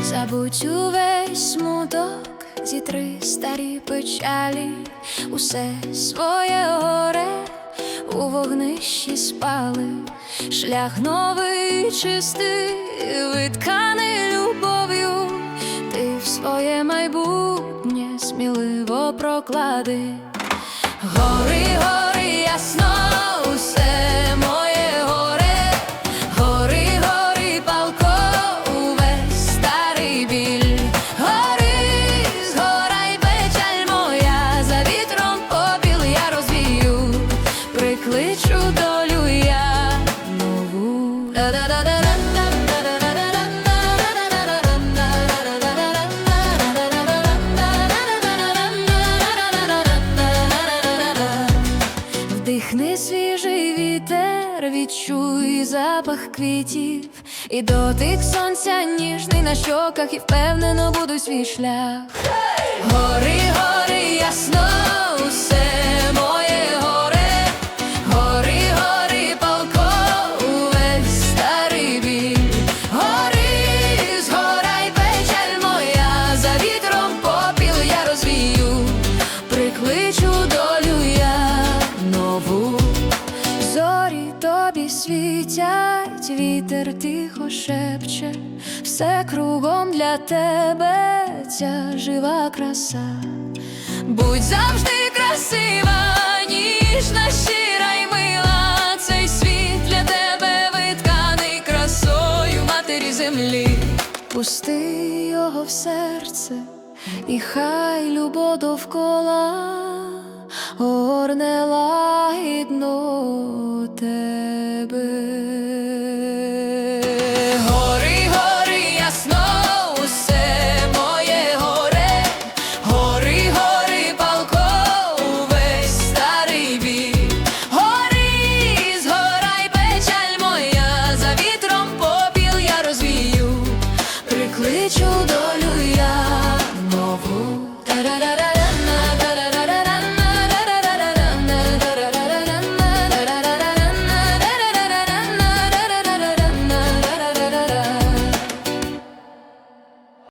Забудь увесь смуток, зітри старі печалі, усе своє горе у вогнищі спали, шлях новий чистий, витканий сміливо проклади. Гори, гори, ясно, вітер, відчуй запах квітів, і дотик сонця ніжний на щоках, і впевнено буду свій шлях. Гори, гори, ясно, усе моє горе, гори, гори, палко, увесь старий біль. Гори, згорай, печаль моя, за вітром попіл я розвію, прикличу Тобі світять, вітер тихо шепче, все кругом для тебе ця жива краса. Будь завжди красива, ніжна, щира й мила, цей світ для тебе витканий красою матері землі. Пусти його в серце, і хай любов довкола